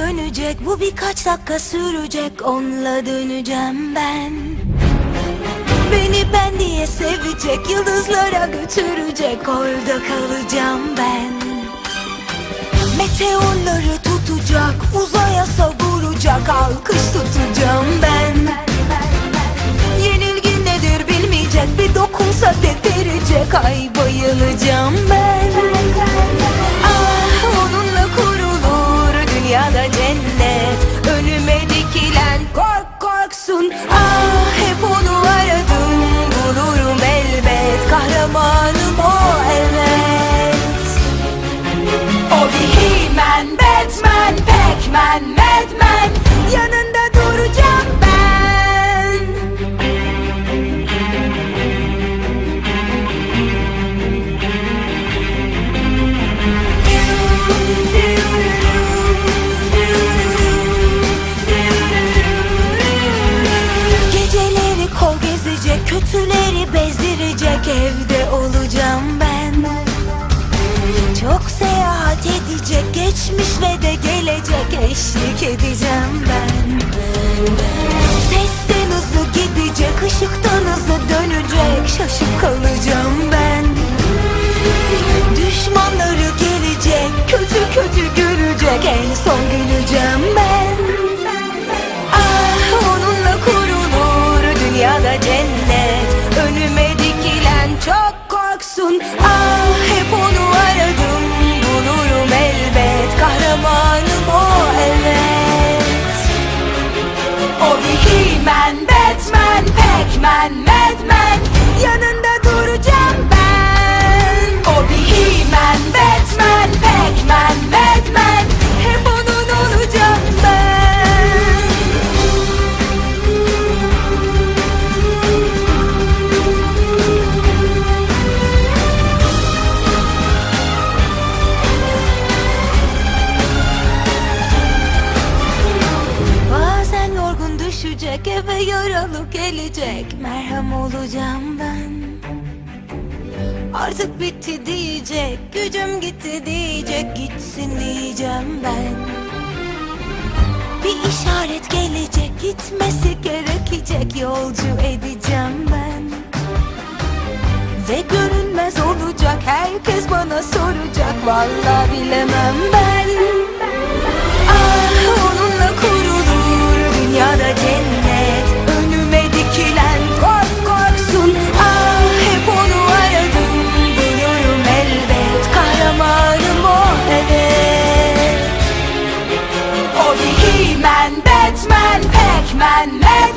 dönecek. Bu birkaç dakika sürecek. Onunla döneceğim ben. Beni ben diye sevecek. Yıldızlara götürecek. Orada kalacağım ben. Meteorları tutacak. Uzaya savuracak. Alkış tutacağım ben. Yenilgi nedir bilmeyecek. Bir dokunsa dedirecek Ay bayılacağım ben Cennet Önüme dikilen kork korksun. Ah hep onu aradım. Bulurum elbet. Kahramanım o evet. O bir He-Man, Batman, Pac-Man, Madman Yanında Ve de gelecek Eşlik edeceğim ben. Sesten hızlı gidecek ışıktan hızlı dönecek Şaşıp kalacağım ben. Düşmanları gelecek Kötü kötü görecek En son güleceğim Pac-Man, Madman düşecek eve yaralı gelecek. Merhem olacağım ben. Artık bitti diyecek gücüm gitti diyecek Gitsin diyeceğim ben. Bir işaret gelecek gitmesi gerekecek Yolcu edeceğim ben. Ve görünmez olacak herkes bana soracak Vallahi bilemem ben O bir